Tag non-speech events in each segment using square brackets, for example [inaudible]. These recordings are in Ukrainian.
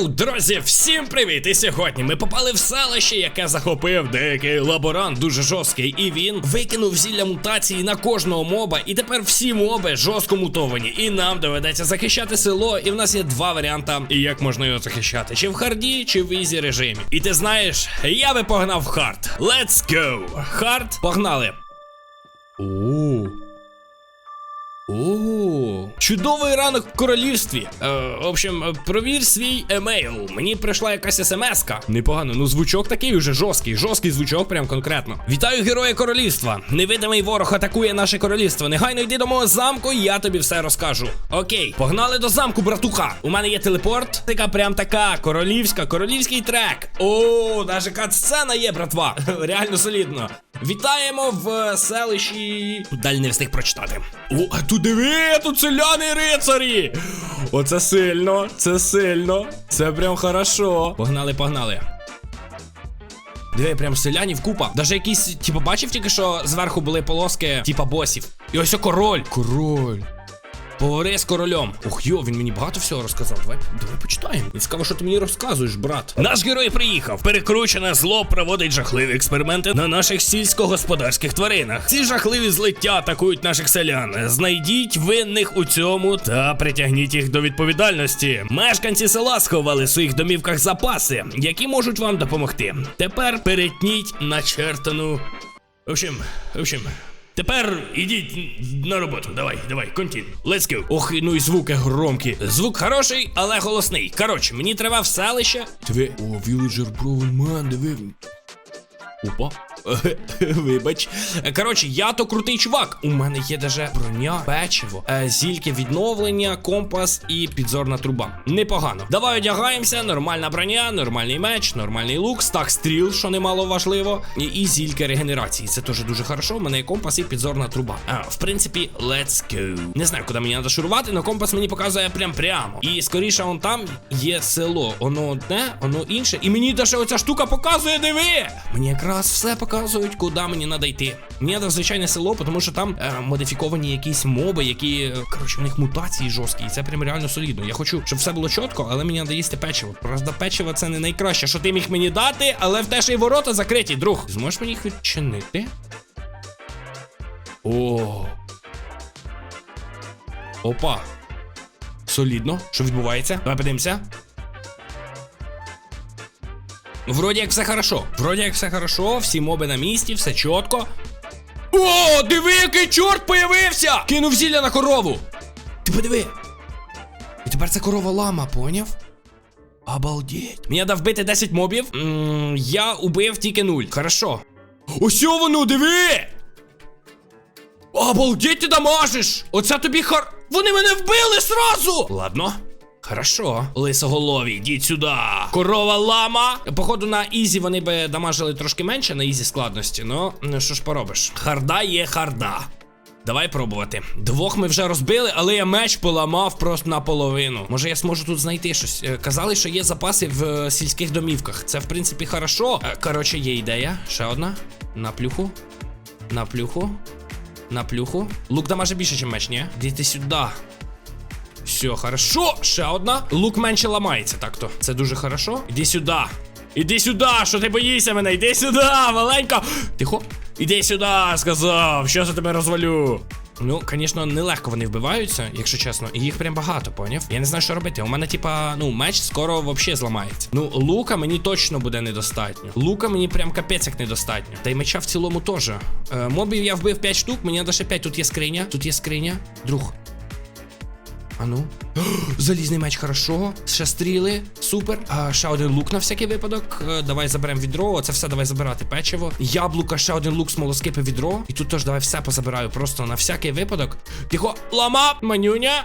Йоу, друзі, всім привіт! І сьогодні ми попали в селище, яке захопив деякий лаборант дуже жорсткий. І він викинув зілля мутації на кожного моба. І тепер всі моби жорстко мутовані. І нам доведеться захищати село. І в нас є два варіанти, як можна його захищати: чи в харді, чи в ізі режимі. І ти знаєш, я би погнав в хард. Let's go! Хард, погнали! Оу. О, чудовий ранок в королівстві. Е, в общем, провір свій емейл. Мені прийшла якась смс-ка. Непогано, ну звучок такий уже жорсткий, жорсткий звучок, прям конкретно. Вітаю, герої королівства. Невидимий ворог атакує наше королівство. Негайно йди до мого замку, я тобі все розкажу. Окей, погнали до замку, братуха. У мене є телепорт. Така прям така королівська, королівський трек. О, даже кат-сцена є, братва. [laughs] Реально солідно. Вітаємо в селищі. Тут далі не встиг прочитати. О, а тут диви, тут селяни рицарі. Оце сильно, це сильно. Це прям хорошо. Погнали, погнали. Диви, прям селянів купа. Даже якісь, типу, бачив тільки, що зверху були полоски, типа босів. І ось о король. Король. Поговори з королем. Ух, йо, він мені багато всього розказав. Давай, давай почитаємо. І цікаво, що ти мені розказуєш, брат. Наш герой приїхав. Перекручене зло проводить жахливі експерименти на наших сільськогосподарських тваринах. Ці жахливі злиття атакують наших селян. Знайдіть винних у цьому та притягніть їх до відповідальності. Мешканці села сховали в своїх домівках запаси, які можуть вам допомогти. Тепер перетніть начертану. В общем, в общем. Тепер ідіть на роботу. Давай, давай, контін. Let's go. Ох, ну і звуки громкі. Звук хороший, але голосний. Коротше, мені треба в селище. Диви. О, віледжер Броунман, диви. Опа. [laughs] Вибач. Коротше, я то крутий чувак. У мене є даже броня, печиво, е, зільки відновлення, компас і підзорна труба. Непогано. Давай одягаємося, нормальна броня, нормальний меч, нормальний лук, стак стріл, що немало важливо, і, і зільки регенерації. Це теж дуже хорошо. У мене є компас і підзорна труба. А, в принципі, let's go. Не знаю, куди мені треба шурувати, але компас мені показує прям прямо. І скоріше, он там є село. Воно одне, воно інше. І мені даже оця штука показує, диви! Мені якраз все показують, куди мені треба йти. Мені треба звичайне село, тому що там е, модифіковані якісь моби, які, е, коротше, в них мутації жорсткі. І це прям реально солідно. Я хочу, щоб все було чітко, але мені треба їсти печиво. Правда, печиво це не найкраще, що ти міг мені дати, але в те ще й ворота закриті, друг. Зможеш мені їх відчинити? О. Опа. Солідно. Що відбувається? Давай подивимося. Вроді як все хорошо. Вроді як все хорошо, всі моби на місці, все чітко. О, диви, який чорт появився! Кинув зілля на корову. Ти подиви. І тепер це корова лама, поняв? Обалдеть. Мені треба вбити 10 мобів. м я убив тільки 0. Хорошо. Ось воно, диви! Обалдеть ти дамажиш! Оце тобі хар. Вони мене вбили сразу! Ладно. Хорошо, лисоголові, йдіть сюди. Корова лама. Походу, на ізі вони би дамажили трошки менше на ізі складності, ну що ж поробиш? Харда є харда. Давай пробувати. Двох ми вже розбили, але я меч поламав просто наполовину. Може я зможу тут знайти щось. Е, Казали, що є запаси в е, сільських домівках. Це в принципі хорошо. Е, Коротше, є ідея. Ще одна. На плюху. На плюху. На плюху. Лук дамаже більше, ніж меч, ні? Дійте сюди. Все, хорошо. Ще одна. Лук менше ламається, так-то. Це дуже хорошо. Іди сюди. Іди сюди, що ти боїшся мене? Іди сюди, маленька. Тихо. Іди сюди, сказав. Що за тебе розвалю? Ну, звісно, нелегко вони вбиваються, якщо чесно, і їх прям багато, поняв? Я не знаю, що робити. У мене, типа, ну, меч скоро взагалі зламається. Ну, лука мені точно буде недостатньо. Лука мені прям капець як недостатньо. Та й меча в цілому теж. Е, мобів я вбив 5 штук, мені треба ще 5. Тут є скриня, тут є скриня. Друг, а ну. [gasps] Залізний меч, хорошо. Ще стріли. Супер. А, ще один лук на всякий випадок. А, давай заберемо відро. Це все давай забирати печиво. Яблука, ще один лук, смолоскипи, відро. І тут теж давай все позабираю. Просто на всякий випадок. Тихо, лама, манюня.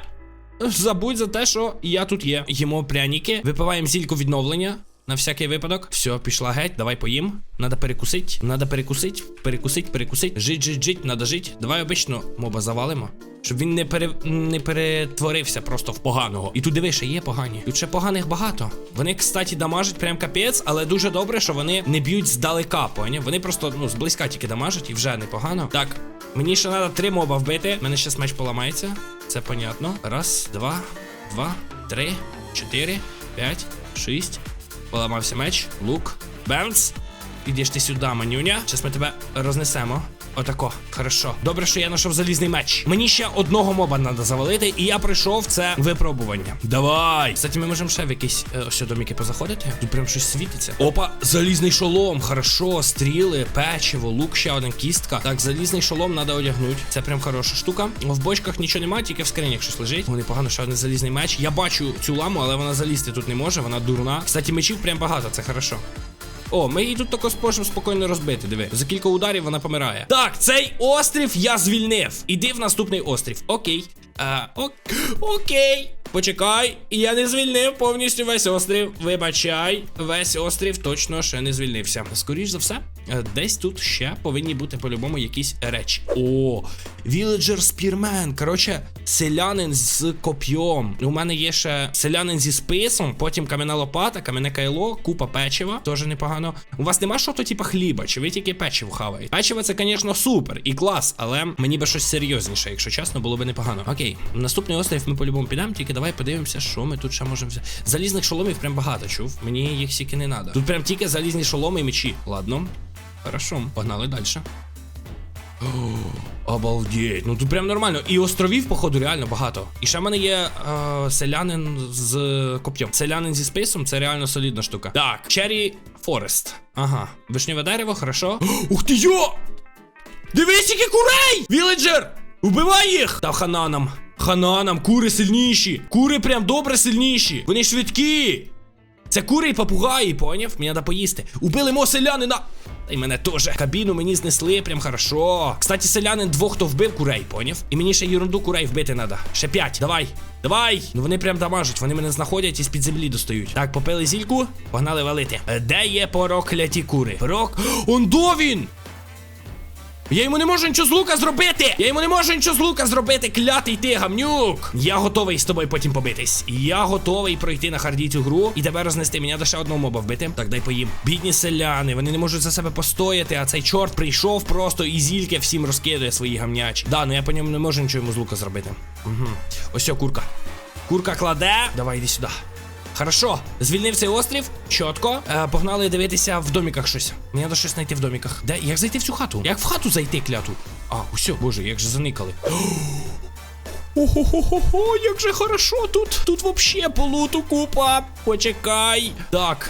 Забудь за те, що я тут є. Їмо пряніки, випиваємо зільку відновлення. На всякий випадок. Все, пішла геть, давай поїм. Надо перекусить. Надо перекусить. Перекусить, перекусить. Жить, жить, жить, надо жить. Давай обично моба завалимо. Щоб він не пере... не перетворився просто в поганого. І тут диви, ще є погані. Тут ще поганих багато. Вони, кстати, дамажать прям капець, але дуже добре, що вони не б'ють здалека, поняв? Вони просто, ну, зблизька тільки дамажать і вже непогано. Так, мені ще треба три моба вбити. У мене ще меч поламається. Це понятно. Раз, два, два, три, чотири, п'ять. Шість. Поламався меч. Лук. Бемц. Ідеш ти сюди, манюня. Зараз ми тебе рознесемо. Отако, хорошо. Добре, що я знайшов залізний меч. Мені ще одного моба треба завалити, і я пройшов це випробування. Давай! Кстати, ми можемо ще в якісь е, ось доміки позаходити. Тут прям щось світиться. Опа, залізний шолом. Хорошо, стріли, печиво, лук, ще один кістка. Так, залізний шолом треба одягнути. Це прям хороша штука. В бочках нічого немає, тільки в скринях щось лежить. Вони погано, ще один залізний меч. Я бачу цю ламу, але вона залізти тут не може, вона дурна. Кстати, мечів прям багато, це хорошо. О, ми її тут також можемо спокійно розбити. Диви. За кілька ударів вона помирає. Так, цей острів я звільнив. Іди в наступний острів. Окей. А, ок... Окей. Почекай, я не звільнив повністю весь острів. Вибачай, весь острів точно ще не звільнився. Скоріш за все, десь тут ще повинні бути по-любому якісь речі. О, Villager Spearman. Коротше, селянин з коп'єм. У мене є ще селянин зі списом, потім кам'яна лопата, кам'яне кайло, купа печива. Теж непогано. У вас нема що то типа хліба, чи ви тільки печиво хаваєте? Печиво це, звісно, супер і клас, але мені би щось серйозніше, якщо чесно, було би непогано. Окей, наступний острів ми по-любому підемо, тільки давай подивимося, що ми тут ще можемо взяти. Залізних шоломів прям багато, чув. Мені їх стільки не треба. Тут прям тільки залізні шоломи і мечі. Ладно. Хорошо, погнали далі. Обалдеть, ну тут прям нормально. І островів, походу, реально багато. І ще в мене є е, селянин з коп'єм. Селянин зі списом це реально солідна штука. Так, Черрі Форест. Ага. Вишневе дерево, хорошо. [gasps] Ух ти йо! Дивись, які курей! Віледжер! Вбивай їх! Та хана нам. Хана нам, кури сильніші. Кури прям добре сильніші. Вони швидкі. Це кури і папугаї, поняв? Мені треба поїсти. Убили мого селянина. Й мене теж. Кабіну мені знесли, прям хорошо. Кстати, селянин двох хто вбив курей, поняв? І мені ще ерунду курей вбити треба. Ще п'ять. Давай. Давай! Ну вони прям дамажуть, вони мене знаходять і з-під землі достають. Так, попили зільку, погнали валити. Е, Де є прокляті кури? Прок. Ондо він! Я йому не можу нічого з лука зробити! Я йому не можу нічого з лука зробити, клятий ти, гамнюк! Я готовий з тобою потім побитись. Я готовий пройти на харді цю гру і тебе рознести. Мені треба ще одного моба вбити. Так, дай поїм. Бідні селяни, вони не можуть за себе постояти, а цей чорт прийшов просто і зільки всім розкидує свої гамнячі. Да, ну я по ньому не можу нічого йому з лука зробити. Угу. Ось о, курка. Курка кладе. Давай, іди сюди. Хорошо, звільнив цей острів, чітко. Е, погнали дивитися в доміках щось. Мені треба щось знайти в доміках. Де? Як зайти в цю хату? Як в хату зайти, кляту? А, усе, боже, як же заникали. [gasps] Ого-хо-хо-хо, як же хорошо тут. Тут вообще полуту купа. Почекай. Так.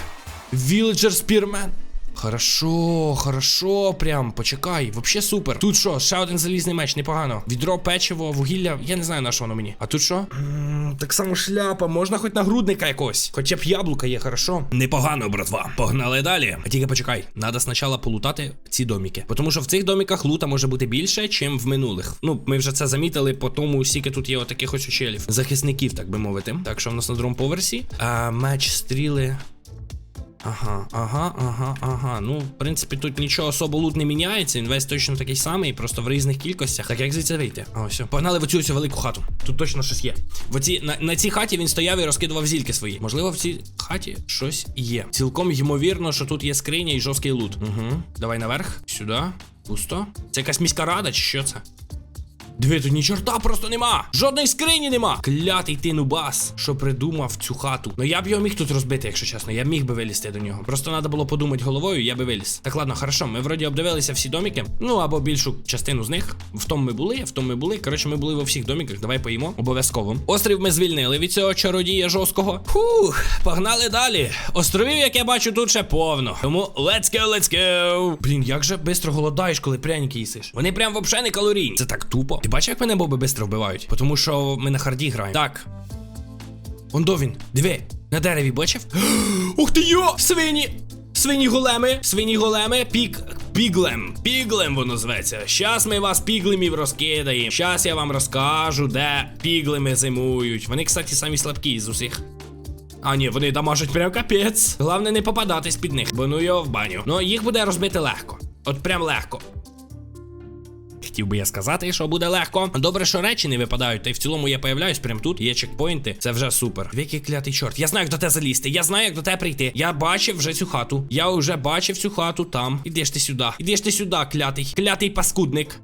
Вілджер Spearman. Хорошо, хорошо, прям почекай. Вообще супер. Тут що, ще один залізний меч, непогано. Відро, печиво, вугілля. Я не знаю на що воно мені. А тут що? М, Так само шляпа, можна хоч нагрудника якось. Хоча б яблука є, хорошо. Непогано, братва. Погнали далі. А тільки почекай. Надо спочатку полутати ці доміки. Тому що в цих доміках лута може бути більше, чим в минулих. Ну, ми вже це замітили, по тому скільки тут є отаких ось учелів. Захисників, так би мовити. Так що в нас на другому поверсі. А, меч, стріли. Ага, ага, ага, ага. Ну, в принципі, тут нічого особо лут не міняється. Він весь точно такий самий, просто в різних кількостях. Так як звідси вийти? А, ось. Погнали в оцю ось велику хату. Тут точно щось є. В оці, на, на цій хаті він стояв і розкидував зільки свої. Можливо, в цій хаті щось є. Цілком ймовірно, що тут є скриня і жорсткий лут. Угу. Давай наверх. Сюди. Пусто. Це якась міська рада, чи що це? Диви, тут ні чорта просто нема. Жодної скрині нема. Клятий ти нубас, що придумав цю хату. Ну я б його міг тут розбити, якщо чесно. Я міг би вилізти до нього. Просто треба було подумати головою, я би виліз. Так, ладно, хорошо. Ми вроді обдивилися всі доміки. Ну або більшу частину з них. В тому ми були, в тому ми були. Коротше, ми були во всіх доміках. Давай поїмо. Обов'язково. Острів ми звільнили від цього чародія жорсткого. Фух, погнали далі. Островів, як я бачу, тут ще повно. Тому let's go, let's go. Блін, як же бистро голодаєш, коли пряники їсиш. Вони прям вообще не калорійні. Це так тупо. Ти бачиш, як мене боби бистро вбивають? Тому що ми на харді граємо. Так. Ондо він. Диви, на дереві бачив? [gasps] Ух ти йо! Свині! Свині големи, свині големи, пік. Піглем, піглем воно зветься. Щас ми вас піглемів розкидаємо. Щас я вам розкажу, де піглеми зимують. Вони, кстати, самі слабкі з усіх. А ні, вони дамажать прям капець. Головне не попадатись під них, бо ну його в баню. Ну їх буде розбити легко. От прям легко. Хотів би я сказати, що буде легко. Добре, що речі не випадають, та й в цілому я появляюсь прямо тут. Є чекпоінти. Це вже супер. Який клятий чорт. Я знаю, як до тебе залізти. Я знаю, як до тебе прийти. Я бачив вже цю хату. Я вже бачив цю хату там. Ідеш ти сюди. Ідеш ти сюди, клятий. Клятий паскудник.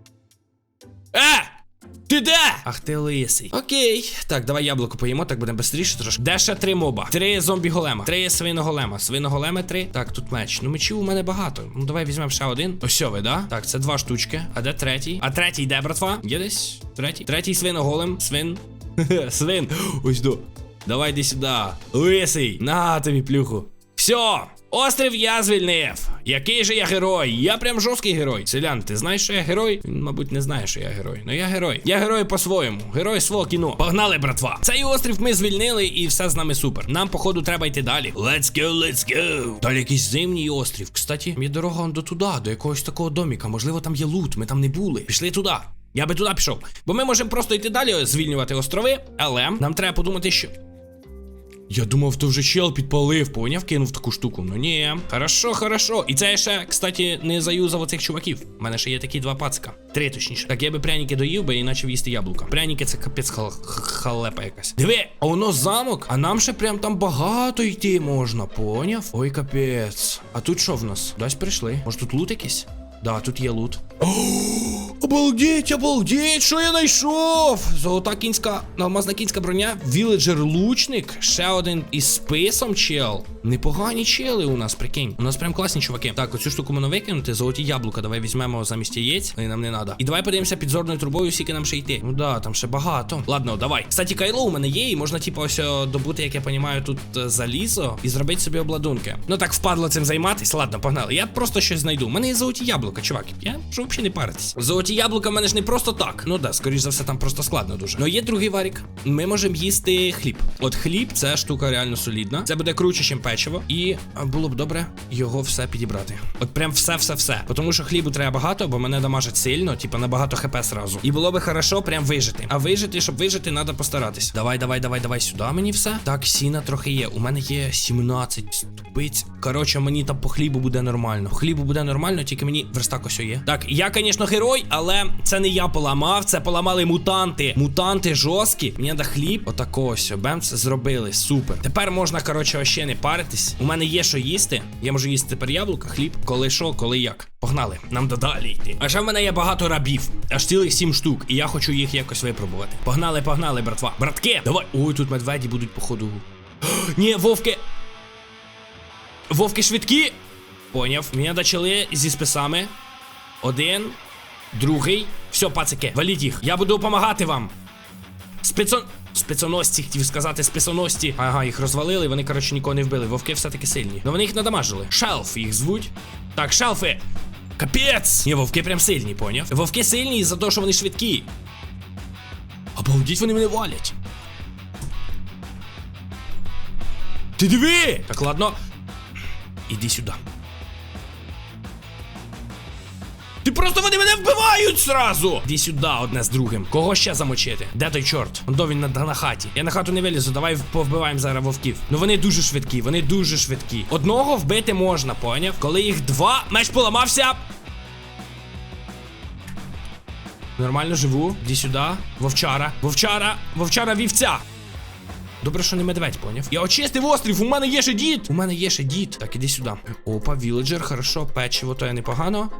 Е! Ти де? Ах ти лисий. Окей. Так, давай яблуко поїмо, так буде швидше трошки. Де ще три моба? Три зомбі голема. Три свиноголема. Свиноголеми три. Так, тут меч. Ну мечів у мене багато. Ну давай візьмемо ще один. Ось ви, да? Так, це два штучки. А де третій? А третій де, братва? Є десь? Третій? Третій свиноголем. Свин. [laughs] Свин. Ось до. Давай йди сюди. Лисий. На тобі плюху. Все. Острів я звільнив. Який же я герой? Я прям жорсткий герой. Селян, ти знаєш, що я герой? Він, мабуть, не знає, що я герой. Ну я герой. Я герой по-своєму. Герой свого кіно. Погнали, братва. Цей острів ми звільнили і все з нами супер. Нам, походу, треба йти далі. Let's go, let's go. Далі якийсь зимній острів. Кстати, є дорога до туди, до якогось такого доміка. Можливо, там є лут, ми там не були. Пішли туди. Я би туди пішов. Бо ми можемо просто йти далі, звільнювати острови, але нам треба подумати, що. Я думав, то вже чел підпалив, поняв, кинув таку штуку. Ну ні. Хорошо, хорошо. І це ще, кстати, не заюзав оцих чуваків. У мене ще є такі два пацика. Три точніше. Так я би пряники доїв би і почав їсти яблука. Пряники це капець хал- халепа якась. Диви, а воно замок, а нам ще прям там багато йти можна, поняв? Ой, капець. А тут що в нас? Десь прийшли. Може тут лут якийсь? Да, тут є лут. [gasps] Обалдеть, обалдеть, що я знайшов? Золота кінська, алмазна кінська броня, віледжер лучник, ще один із списом чел. Непогані чели у нас, прикинь. У нас прям класні чуваки. Так, оцю штуку можна викинути, золоті яблука, давай візьмемо замість яєць, вони нам не треба. І давай подивимося підзорною трубою, скільки нам ще йти. Ну да, там ще багато. Ладно, давай. Кстати, кайло у мене є, і можна, типу, ось добути, як я розумію, тут е, залізо і зробити собі обладунки. Ну так впадло цим займатися. Ладно, погнали. Я просто щось знайду. У мене є золоті яблука, чувак. Я можу взагалі не паритись. Золоті яблука в мене ж не просто так. Ну да, скоріш за все, там просто складно дуже. Ну є другий варік. Ми можемо їсти хліб. От хліб, це штука реально солідна. Це буде круче, ніж печиво. І було б добре його все підібрати. От прям все-все-все. Тому що хлібу треба багато, бо мене дамажить сильно, типа набагато хп сразу. І було би хорошо прям вижити. А вижити, щоб вижити, треба постаратись. Давай, давай, давай, давай сюди мені все. Так, сіна трохи є. У мене є 17 ступиць. Коротше, мені там по хлібу буде нормально. Хлібу буде нормально, тільки мені верстак ось є. Так, я, звісно, герой, але це не я поламав, це поламали мутанти. Мутанти жорсткі. Мені треба хліб. Отако ось. Бемс зробили. Супер. Тепер можна, коротше, ще не паритись. У мене є що їсти. Я можу їсти тепер яблука, хліб, коли що, коли як. Погнали, нам додалі йти. А ще в мене є багато рабів, аж цілих сім штук, і я хочу їх якось випробувати. Погнали, погнали, братва. Братки, давай. Ой, тут медведі будуть, походу. [gasps] Ні, вовки. Вовки швидкі. Поняв. Мені почали зі списами. Один, другий. Все, пацики, валіть їх. Я буду допомагати вам. Спецон... Спецоносці, хотів сказати, спецоносці. Ага, їх розвалили, вони, коротше, нікого не вбили. Вовки все-таки сильні. Ну вони їх надамажили. Шелф їх звуть. Так, шелфи. Капець! Ні, вовки прям сильні, поняв? Вовки сильні із-за того, що вони швидкі. Обалдіть, вони мене валять. Ти диви! Так, ладно. Іди сюди. Ти просто вони мене вбивають зразу! Іди сюди, одне з другим. Кого ще замочити? Де той чорт? До він на, на хаті. Я на хату не вилізу, давай повбиваємо зараз вовків. Ну вони дуже швидкі, вони дуже швидкі. Одного вбити можна, поняв? Коли їх два, меч поламався. Нормально живу. Іди сюди. Вовчара. Вовчара. Вовчара вівця. Добре, що не медведь, поняв. Я очистив острів, у мене є ще дід. У мене є ще дід. Так, іди сюди. Опа, віледжер, хорошо, печиво, то я непогано.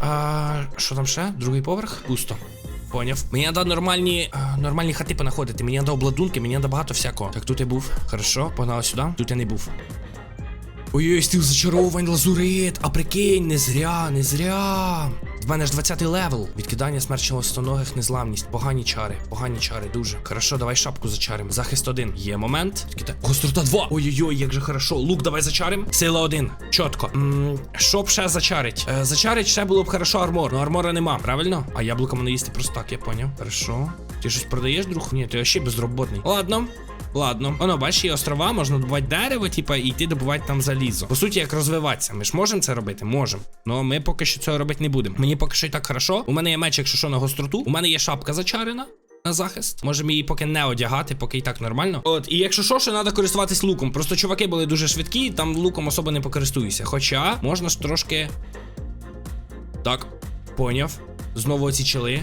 А, що там ще? Другий поверх? Пусто. Поняв. Мені треба нормальні, а, нормальні хати понаходити. Мені треба обладунки, мені треба багато всякого. Так, тут я був. Хорошо, погнали сюди. Тут я не був. Ой-ой, стіл зачаровувань, лазурит. А прикинь, не зря, не зря. Мене ж 20 левел. Відкидання смерть чолостоногих, незламність. Погані чари, погані чари, дуже. Хорошо, давай шапку зачарим. Захист один. Є момент. Відкида... Гострота 2. Ой-ой-ой, як же хорошо. Лук, давай зачарим. Сила 1. Чотко. Що б ще зачарить? Е, зачарить ще було б хорошо армор. Ну армора нема, правильно? А яблука мене їсти просто так, я поняв. Хорошо. Ти щось продаєш, друг? Ні, ти ще безроботний. Ладно. Ладно, воно, бачиш, є острова, можна добувати дерево, типа, і йти добувати там залізо. По суті, як розвиватися. Ми ж можемо це робити? Можемо. Ну ми поки що цього робити не будемо. Мені поки що і так хорошо. У мене є меч, якщо що, на гостроту. У мене є шапка зачарена. На захист. Можемо її поки не одягати, поки і так нормально. От, і якщо що, ще треба користуватись луком. Просто чуваки були дуже швидкі, там луком особо не покористуюся. Хоча можна ж трошки. Так, поняв. Знову оці чили.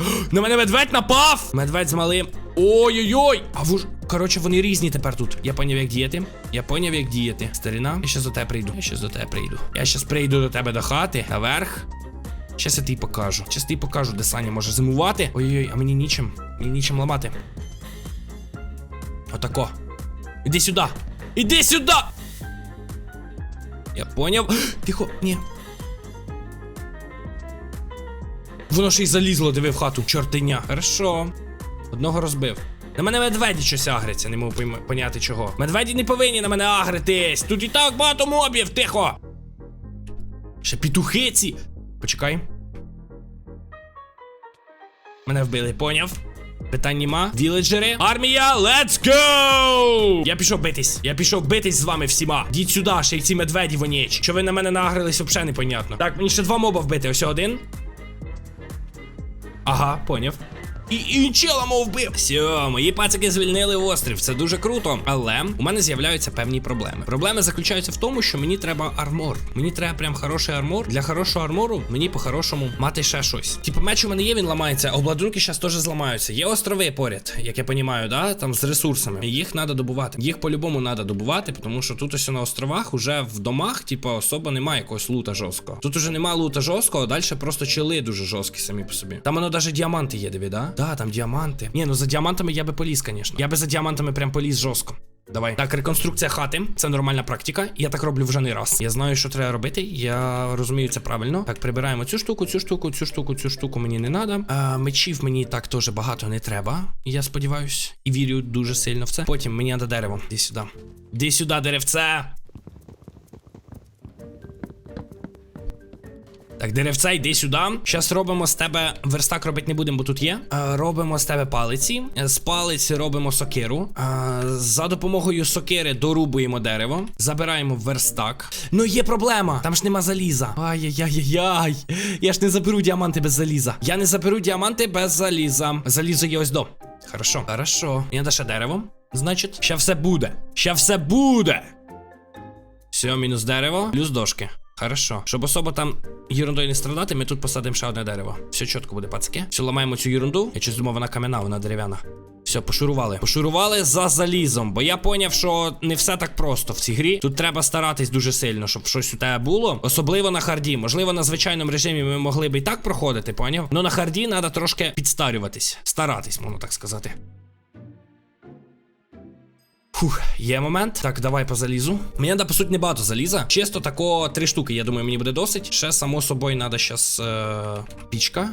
[gasps] На мене медведь напав! Медведь з малим. Ой-ой-ой! А ви ж. Коротше, вони різні тепер тут. Я поняв, як діяти. Я поняв, як діяти. Старина, я щас до тебе прийду. Я щас до тебе прийду. Я щас прийду до тебе до хати. Наверх. Щас я тобі покажу. Щас тобі покажу, де Саня може зимувати. Ой-ой, а мені нічим. Мені нічим ламати. Отако. Іди сюди. Іди сюди! Я поняв. [gasps] Тихо, ні. Воно ще й залізло, диви в хату, чортиня. Хорошо. Одного розбив. На мене медведі щось агриться, не можу поняти чого. Медведі не повинні на мене агритись. Тут і так багато мобів, тихо. Ще петухи ці. Почекай. Мене вбили, поняв? Питань нема. Віледжери. Армія, let's go! Я пішов битись. Я пішов битись з вами всіма. Діть сюди, ще й ці медведі вонєч. Що ви на мене нагрились, взагалі непонятно. Так, мені ще два моба вбити. Ось один. Ага, поняв. І, і чела мов вбив. Все, мої пацики звільнили острів. Це дуже круто. Але у мене з'являються певні проблеми. Проблеми заключаються в тому, що мені треба армор. Мені треба прям хороший армор. Для хорошого армору мені по-хорошому мати ще щось. Типу, меч у мене є, він ламається, а обладунки зараз теж зламаються. Є острови поряд, як я понімаю, да? Там з ресурсами. Їх треба добувати. Їх по-любому треба добувати, тому що тут ось на островах уже в домах, типу, особо немає якогось лута жорсткого. Тут уже немає лута жорсткого, далі просто чили дуже жорсткі самі по собі. Там воно навіть діаманти є, диві, да? Да, там діаманти. Ні, ну за діамантами я би поліз, звісно. Я би за діамантами прям поліз жорстко. Давай. Так, реконструкція хати. Це нормальна практика. Я так роблю вже не раз. Я знаю, що треба робити. Я розумію це правильно. Так, прибираємо цю штуку, цю штуку, цю штуку, цю штуку мені не треба. Мечів мені так теж багато не треба. Я сподіваюсь. І вірю дуже сильно в це. Потім мені треба дерево. Іди сюди. Іди сюди, деревце. Так, деревце, йди сюди. Зараз робимо з тебе верстак робити не будемо, бо тут є. Е, робимо з тебе палиці. Е, З палиці робимо сокиру. Е, за допомогою сокири дорубуємо дерево. Забираємо верстак. Ну є проблема. Там ж нема заліза. Ай-яй-яй-яй. Я ж не заберу діаманти без заліза. Я не заберу діаманти без заліза. Залізо є ось до. Хорошо. Хорошо. Треба ще дерево. Значить, ще все буде. Ще все буде. Все, мінус дерево, плюс дошки. Хорошо. Щоб особо там ерундою не страдати, ми тут посадимо ще одне дерево. Все чітко буде, пацки. Все, ламаємо цю ерунду. Я щось думав, вона кам'яна, вона дерев'яна. Все, пошурували. Пошурували за залізом, бо я поняв, що не все так просто в цій грі. Тут треба старатись дуже сильно, щоб щось у тебе було. Особливо на харді. Можливо, на звичайному режимі ми могли б і так проходити, поняв? Ну на харді треба трошки підстарюватись. Старатись, можна так сказати. Фух, є момент. Так, давай по залізу. Мені треба, по суті, не багато заліза. Чисто тако три штуки, я думаю, мені буде досить. Ще, само собою, треба щас е, пічка.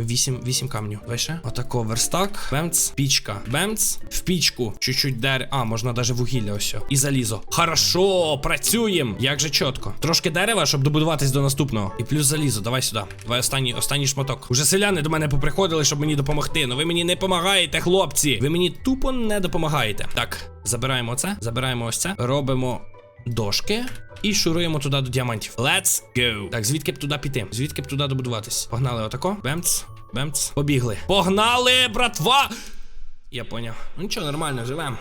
Вісім, вісім камнів. Давай ще. Отако, верстак. Бемц, пічка. Бемц. В пічку. Чуть-чуть дер. А, можна навіть вугілля ось. І залізо. Хорошо, працюємо. Як же чітко. Трошки дерева, щоб добудуватись до наступного. І плюс залізо. Давай сюди. Давай останній, останній шматок. Уже селяни до мене поприходили, щоб мені допомогти. Ну ви мені не допомагаєте, хлопці. Ви мені тупо не допомагаєте. Так, забираємо це. Забираємо ось це. Робимо дошки. І шуруємо туди до діамантів. Let's go. Так, звідки б туди піти? Звідки б туди добудуватись? Погнали отако. Бемц. Бемц. Побігли. Погнали, братва! Я поняв. Ну нічого, нормально, живем.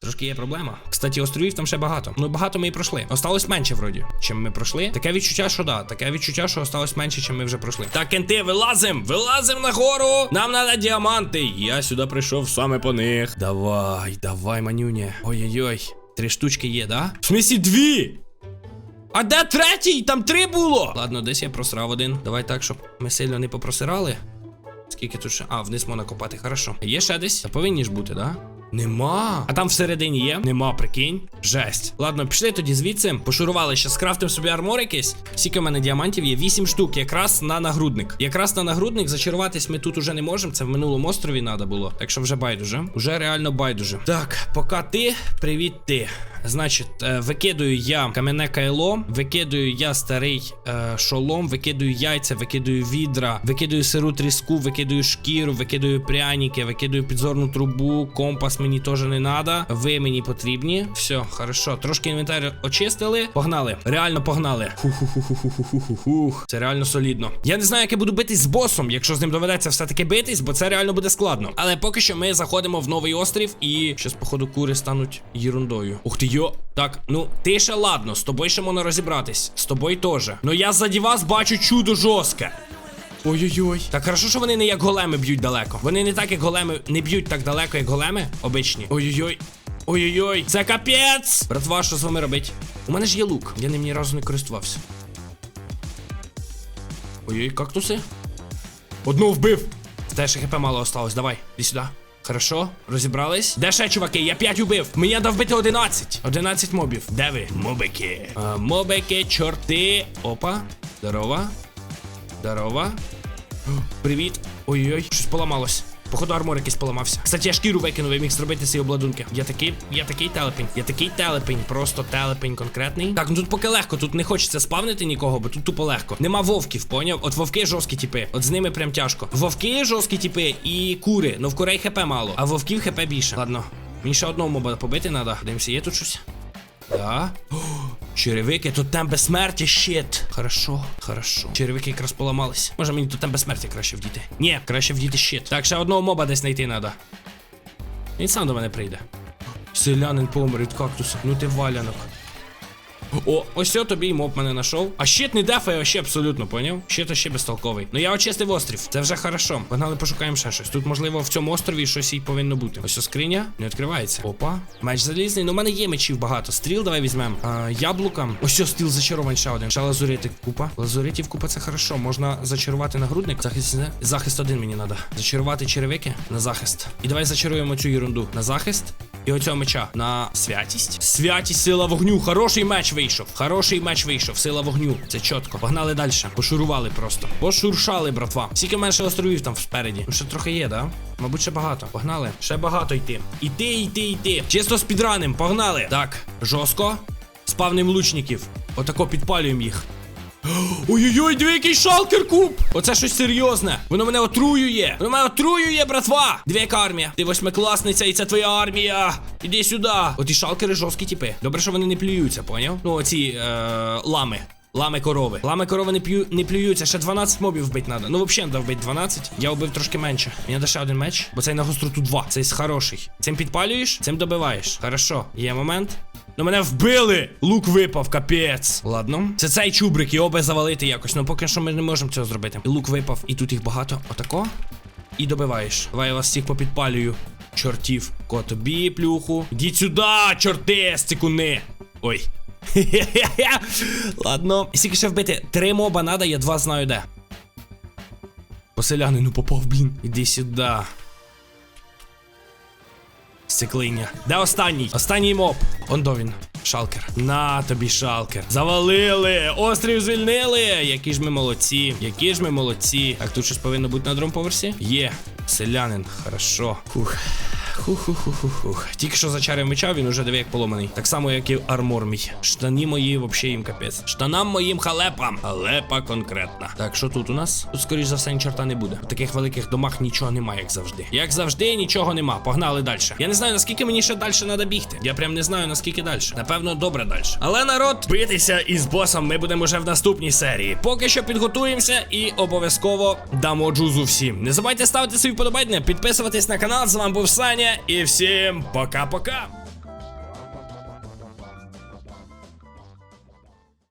Трошки є проблема. Кстати, островів там ще багато. Ну багато ми і пройшли. Осталось менше, вроді, чим ми пройшли. Таке відчуття, що да. Таке відчуття, що осталось менше, чим ми вже пройшли. Так, кенти, вилазим! Вилазим на гору! Нам треба діаманти! Я сюди прийшов саме по них. Давай, давай, манюня. Ой-ой-ой. Три штучки є, да? В смісі дві! А де третій? Там три було! Ладно, десь я просрав один. Давай так, щоб ми сильно не попросирали. Скільки тут ще? А, вниз можна копати, хорошо. Є ще десь? Та повинні ж бути, да? Нема. А там всередині є? Нема, прикинь. Жесть. Ладно, пішли тоді звідси. Пошурували ще, Скрафтим собі армор якийсь. Скільки в мене діамантів є? 8 штук, якраз на нагрудник. Якраз на нагрудник зачаруватись ми тут уже не можемо. Це в минулому острові треба було. Так що вже байдуже. Уже реально байдуже. Так, пока ти, привіт ти. Значить, е, викидую я кам'яне кайло, викидую я старий е, шолом, викидую яйця, викидую відра, викидую сиру тріску, викидую шкіру, викидую пряники, викидую підзорну трубу, компас мені теж не треба. Ви мені потрібні. Все, хорошо. Трошки інвентар очистили. Погнали. Реально погнали. Хух. Це реально солідно. Я не знаю, як я буду битись з босом, якщо з ним доведеться все-таки битись, бо це реально буде складно. Але поки що ми заходимо в новий острів і щось, походу, кури стануть ерундою. Ух ти йо. Так, ну ти ще ладно, з тобою ще можна розібратись. З тобою теж. Ну я ззаді вас бачу чудо жорстке. Ой-ой-ой. Так хорошо, що вони не як големи б'ють далеко. Вони не так, як големи, не б'ють так далеко, як големи обичні. Ой-ой-ой. Ой-ой-ой, це капець! Братва, що з вами робить? У мене ж є лук, я ним ні разу не користувався. Ой-ой, кактуси. Одну вбив. Ще хп мало осталось. Давай, іди сюди. Хорошо, розібрались. Де ще, чуваки? Я 5 убив. Мені треба вбити 11. 11 мобів. Де ви? Мобики. А, мобики, чорти. Опа. Здорова. Здорова. Привіт. Ой-ой, щось поламалось. Походу армор якийсь поламався. Кстати, я шкіру викинув, я міг зробити ці обладунки. Я такий, я такий телепень. Я такий телепень, просто телепень конкретний. Так, ну тут поки легко, тут не хочеться спавнити нікого, бо тут тупо легко. Нема вовків, поняв? От вовки жорсткі типи. От з ними прям тяжко. Вовки жорсткі типи і кури. Ну в курей хп мало, а вовків хп більше. Ладно. Мені ще одного моба побити треба. Дивимося, є тут щось? Да. О, черевики, тут там безсмертя, щит. Хорошо, хорошо. Черевики якраз поламались. Може мені тут там безсмертя краще вдіти. Ні, краще вдіти щит. Так, ще одного моба десь знайти треба. Він сам до мене прийде. Селянин помер від кактуса. Ну ти валянок. О, ось о тобі й моб мене знайшов. А щит не дефає ще абсолютно, поняв? Щит ще безтолковий. Ну я очистив острів. Це вже хорошо. Погнали, пошукаємо ще щось. Тут, можливо, в цьому острові щось і повинно бути. Ось о скриня. Не відкривається. Опа. Меч залізний. Ну, в мене є мечів багато. Стріл давай візьмемо. Яблука. Ось стріл зачарований ще один. Ще лазуритик купа. Лазуритів купа це хорошо. Можна зачарувати нагрудник. Захист не? Захист один мені треба. Зачарувати черевики на захист. І давай зачаруємо цю ерунду. На захист. І оцього меча на святість. Святість, сила вогню. Хороший меч вийшов. Хороший меч вийшов. Сила вогню. Це чітко. Погнали далі. Пошурували просто. Пошуршали, братва. Скільки менше островів там спереді. Ну ще трохи є, да? Мабуть, ще багато. Погнали. Ще багато йти. Іти, йти, йти. Чисто спідраним. Погнали. Так, жорстко. Спавним лучників. Отако підпалюємо їх. Ой-ой-ой, диви, який шалкер куб! Оце щось серйозне. Воно мене отруює. Воно мене отруює, братва. Диви, яка армія. Ти восьмикласниця, і це твоя армія. Іди сюди. Оті шалкери жорсткі типи. Добре, що вони не плюються, поняв? Ну, оці е, лами. Лами корови. Лами корови не п'ю, не плюються. Ще 12 мобів вбити треба. Ну, взагалі, треба вбити 12. Я вбив трошки менше. Мені ще один меч, бо цей на гостроту 2. Цей хороший. Цим підпалюєш, цим добиваєш. Хорошо, є момент. Ну мене вбили! Лук випав, капець. Ладно. Це цей чубрик, його би завалити якось. Ну поки що ми не можемо цього зробити. Лук випав, і тут їх багато. Отако. І добиваєш. Давай я вас всіх попідпалюю. Чортів. Ко тобі, плюху. Ідіть сюди, чорти, стикуни. Ой. [laughs] Ладно. Скільки ще вбити? Три моба надо, я два знаю де. Поселянину попав, блін. Іди сюди. Стеклиня. Де останній? Останній моб. Ондо він. Шалкер. На тобі, шалкер. Завалили! Острів звільнили! Які ж ми молодці. Які ж ми молодці. Так, тут щось повинно бути на другому поверсі? Є. Селянин. Хорошо. Хух. Хух-хух-хух-хух. Тільки що зачарив меча, він уже диви як поломаний. Так само, як і армор мій. Штані мої вообще їм капець. Штанам моїм халепам. Халепа конкретна. Так, що тут у нас? Тут, скоріш за все, ні чорта не буде. В таких великих домах нічого немає, як завжди. Як завжди, нічого нема. Погнали далі. Я не знаю, наскільки мені ще далі треба бігти. Я прям не знаю, наскільки далі. Напевно, добре далі. Але народ, битися із босом ми будемо вже в наступній серії. Поки що підготуємося і обов'язково дамо джузу всім. Не забувайте ставити свої вподобання, підписуватись на канал. З вами був Саня. І всем пока-пока.